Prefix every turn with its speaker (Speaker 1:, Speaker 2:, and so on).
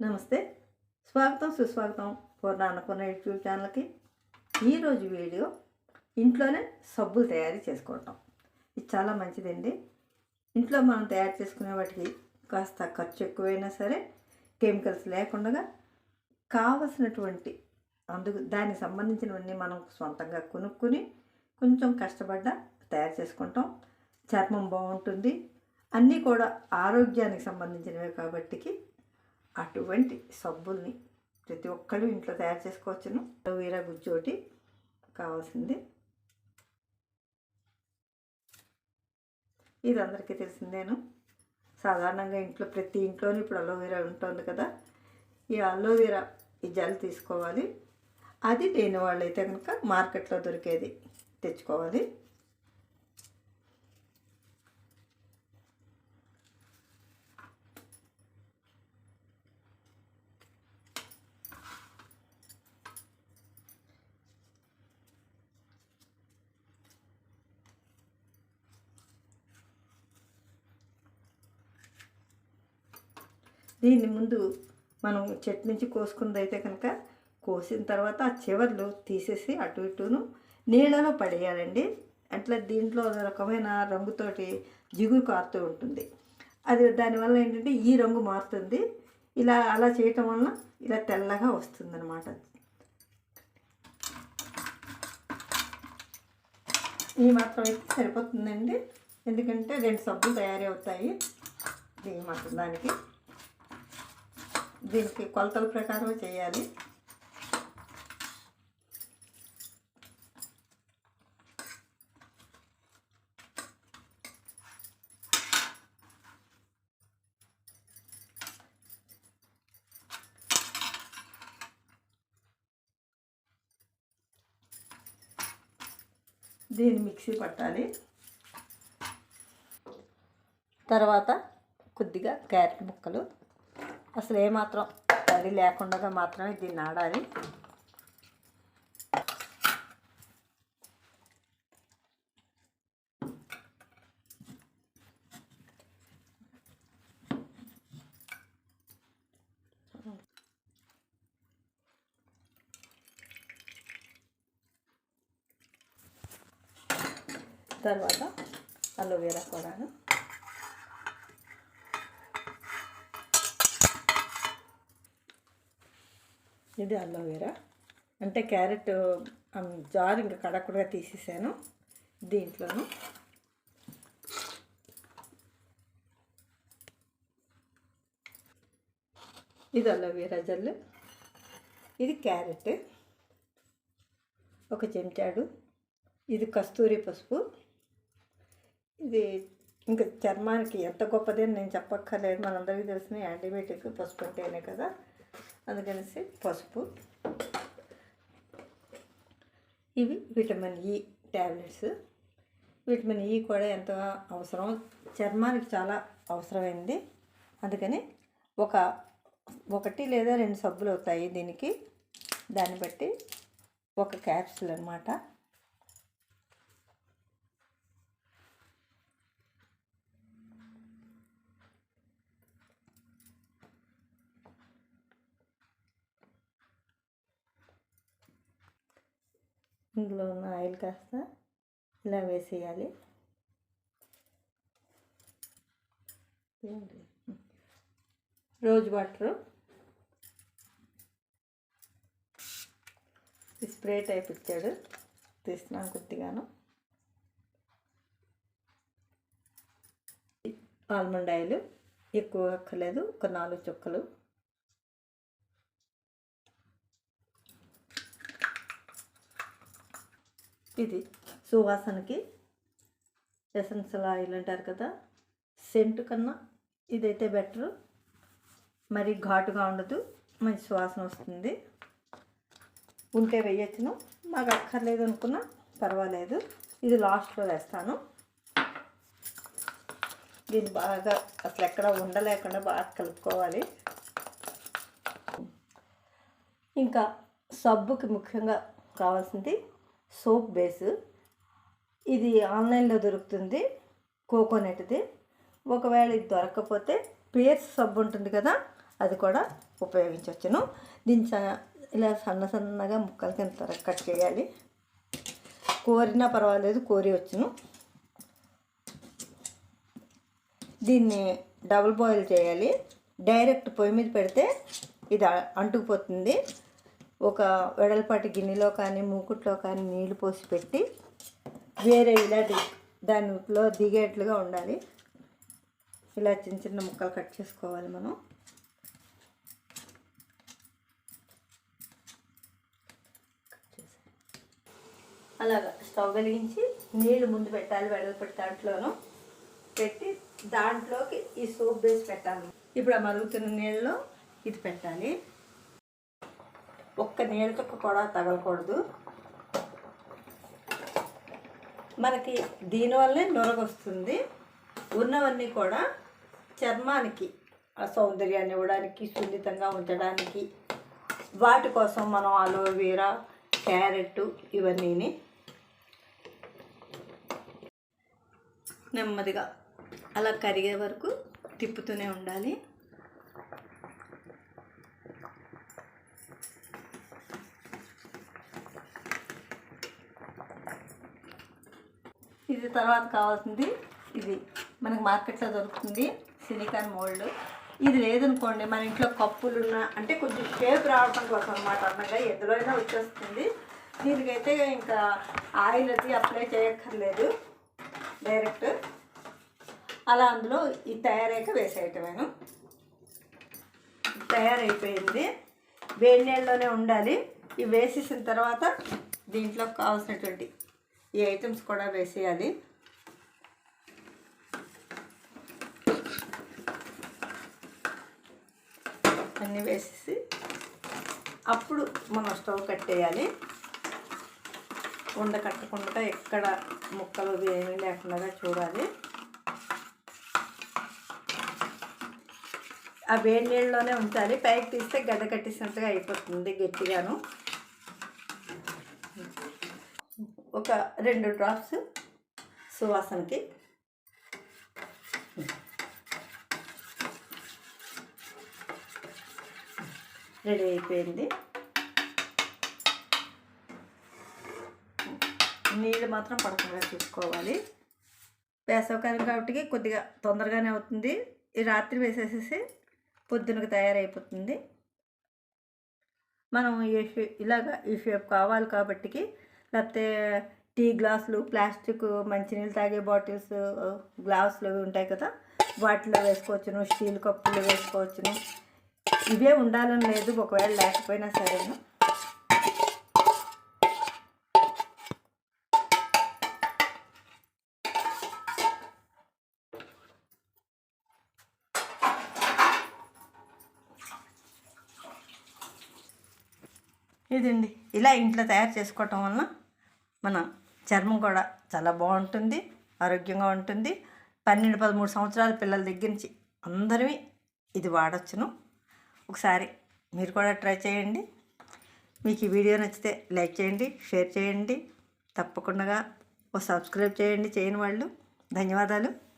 Speaker 1: నమస్తే. స్వాగతం సుస్వాగతం పూర్ణ యూట్యూబ్ ఛానల్కి. ఈరోజు వీడియో ఇంట్లోనే సబ్బులు తయారు చేసుకోవటం. ఇది చాలా మంచిదండి. ఇంట్లో మనం తయారు చేసుకునే వాటికి కాస్త ఖర్చు ఎక్కువైనా సరే కెమికల్స్ లేకుండా కావలసినటువంటి అందుకు దానికి సంబంధించినవన్నీ మనం సొంతంగా కొనుక్కుని కొంచెం కష్టపడ్డ తయారు చేసుకుంటాం. చర్మం బాగుంటుంది. అన్నీ కూడా ఆరోగ్యానికి సంబంధించినవే కాబట్టికి అటువంటి సబ్బుల్ని ప్రతి ఒక్కరు ఇంట్లో తయారు చేసుకోవచ్చును. అలోవీరా గుజ్జోటి కావాల్సింది. ఇది అందరికీ తెలిసిందేను. సాధారణంగా ఇంట్లో ప్రతి ఇంట్లోనూ ఇప్పుడు అలోవెరా ఉంటుంది కదా. ఈ అలోవెరా ఈ జెల్ తీసుకోవాలి. అది లేని వాళ్ళైతే కనుక మార్కెట్లో దొరికేది తెచ్చుకోవాలి. దీన్ని ముందు మనం చెట్టు నుంచి కోసుకున్నది అయితే కనుక కోసిన తర్వాత ఆ చివర్లు తీసేసి అటు ఇటును నీళ్ళలో పడేయాలండి. అట్లా దీంట్లో రకమైన రంగుతోటి జిగురు కారుతూ ఉంటుంది. అది దానివల్ల ఏంటంటే ఈ రంగు మారుతుంది. ఇలా అలా చేయటం వలన ఇలా తెల్లగా వస్తుందన్నమాట ఈ మాత్రం అయితే సరిపోతుందండి. ఎందుకంటే రెండు సబ్బులు తయారీ అవుతాయి దీని మాత్రం దానికి. దీనికి కొలతల ప్రకారం చేయాలి. దీన్ని మిక్సీ పట్టాలి. తర్వాత కొద్దిగా క్యారెట్ ముక్కలు అసలు ఏమాత్రం తడి లేకుండా మాత్రమే దీన్ని ఆడాలి తర్వాత అలోవెరా కూడాను. ఇది అలోవెరా అంటే క్యారెట్ జార్ ఇంకా కడకుడుగా తీసేసాను దీంట్లోను. ఇది అలోవెరా జల్లు ఇది క్యారెట్ ఒక చెంచాడు. ఇది కస్తూరి పసుపు. ఇది ఇంకా చర్మానికి ఎంత గొప్పది నేను చెప్పక్కర్లేదు. మనందరికీ తెలిసిన యాంటీబయాటిక్ పసుపు అంటేనే కదా. అందుకనేసి పసుపు. ఇవి విటమిన్ e ఈ ట్యాబ్లెట్స్ విటమిన్ ఈ కూడా ఎంతో అవసరం. చర్మానికి చాలా అవసరమైంది. అందుకని ఒక ఒకటి లేదా రెండు సబ్బులు అవుతాయి దీనికి. దాన్ని బట్టి ఒక క్యాప్సూల్ అనమాట ఇందులో ఉన్న ఆయిల్ కాస్త ఇలా వేసేయాలి. Rose water. స్ప్రే టైప్ ఇచ్చాడు. తీస్తున్నాను కొద్దిగాను. ఆల్మండ్ ఆయిల్ ఎక్కువ అక్కర్లేదు. ఒక నాలుగు చుక్కలు. ఇది సువాసనకి ఎసెన్షియల్ ఆయిల్ అంటారు కదా. సెంటు కన్నా ఇదైతే బెటరు మరి ఘాటుగా ఉండదు. మంచి సువాసన వస్తుంది. ఉంటే వేయచ్చును. మాకు అక్కర్లేదు అనుకున్నా పర్వాలేదు. ఇది లాస్ట్లో వేస్తాను. దీన్ని బాగా అసలు ఎక్కడ ఉండలేకుండా బాగా కలుపుకోవాలి. ఇంకా సబ్బుకి ముఖ్యంగా కావాల్సింది సోప్ బేస్. ఇది ఆన్లైన్లో దొరుకుతుంది. కోకోనట్ది. ఒకవేళ ఇది దొరకకపోతే పేర్స్ సబ్బు ఉంటుంది కదా అది కూడా ఉపయోగించవచ్చును దీన్ని స- ఇలా సన్న సన్నగా ముక్కల కింద కట్ చేయాలి. కోరినా పర్వాలేదు కోరి వచ్చును. దీన్ని డబుల్ బాయిల్ చేయాలి. డైరెక్ట్ పొయ్యి మీద పెడితే ఇది అంటుకుపోతుంది. ఒక వెడల్పాటి గిన్నెలో కానీ మూకుట్లో కానీ నీళ్ళు పోసి పెట్టి వేరే ఇలాంటి దానిలో దిగేట్లుగా ఉండాలి. ఇలా చిన్న చిన్న ముక్కలు కట్ చేసుకోవాలి మనం. అలాగా స్టవ్ వెలిగించి నీళ్ళు ముందు పెట్టాలి వెడల్పటి దాంట్లోనూ పెట్టి దాంట్లోకి ఈ సోప్ బేస్ పెట్టాలి. ఇప్పుడు ఆ మరుగుతున్న నీళ్ళలో ఇది పెట్టాలి. ఒక్క నీళ్ళతో కూడా తగలకూడదు. మనకి దీనివల్లే నొరగొస్తుంది. ఉన్నవన్నీ కూడా చర్మానికి ఆ సౌందర్యాన్ని ఇవ్వడానికి సున్నితంగా ఉంచడానికి వాటి కోసం మనం అలోవేరా క్యారెట్ ఇవన్నీని నెమ్మదిగా అలా కరిగే వరకు తిప్పుతూనే ఉండాలి. ఇది తర్వాత కావాల్సింది ఇది. మనకి మార్కెట్లో దొరుకుతుంది సిలికాన్ మోల్డ్. ఇది లేదనుకోండి మన ఇంట్లో కప్పులు ఉన్నా అంటే కొంచెం షేప్ రావడం కోసం అనమాట అన్నగా ఎందులో అయినా వచ్చేస్తుంది. దీనికైతే ఇంకా ఆయిల్ అది అప్లై చేయక్కర్లేదు. డైరెక్ట్ అలా అందులో ఈ తయారయ్యాక వేసేయటమేను. తయారైపోయింది. వేడి నీళ్ళలోనే ఉండాలి. ఇవి వేసేసిన తర్వాత దీంట్లో కావాల్సినటువంటి ఈ ఐటమ్స్ కూడా వేసేయాలి. అన్నీ వేసేసి అప్పుడు మనం స్టవ్ కట్టేయాలి. ఉండ కట్టకుండా ఎక్కడ ముక్కలు ఏమీ లేకుండా చూడాలి. ఆ వేడి నీళ్ళలోనే ఉంచాలి. పైకి తీస్తే గడ్డ కట్టేసినట్టుగా అయిపోతుంది గట్టిగాను. ఒక రెండు డ్రాప్స్ సువాసనకి. రెడీ అయిపోయింది. నీళ్ళు మాత్రం పడకుండా చూసుకోవాలి వేసవకాలం కాబట్టి కొద్దిగా తొందరగానే అవుతుంది. ఈ రాత్రి వేసేసేసి పొద్దునకు తయారైపోతుంది. మనం ఈ షే- ఇలాగా ఈ షేప్ కావాలి కాబట్టికి లేకపోతే టీ గ్లాసులు ప్లాస్టిక్ మంచినీళ్ళు తాగే బాటిల్స్ గ్లాసులు అవి ఉంటాయి కదా వాటిలో వేసుకోవచ్చును స్టీల్ కప్పులు వేసుకోవచ్చును. ఇవే ఉండాలని లేదు ఒకవేళ లేకపోయినా సరేను. ఇదండి ఇలా ఇంట్లో తయారు చేసుకోవటం వలన మన చర్మం కూడా చాలా బాగుంటుంది ఆరోగ్యంగా ఉంటుంది. పన్నెండు పదమూడు సంవత్సరాల పిల్లల దగ్గర నుంచి అందరివి ఇది వాడచ్చును. ఒకసారి మీరు కూడా ట్రై చేయండి. మీకు ఈ వీడియో నచ్చితే లైక్ చేయండి షేర్ చేయండి. తప్పకుండా ఓ సబ్స్క్రైబ్ చేయండి చేయని వాళ్ళు. ధన్యవాదాలు.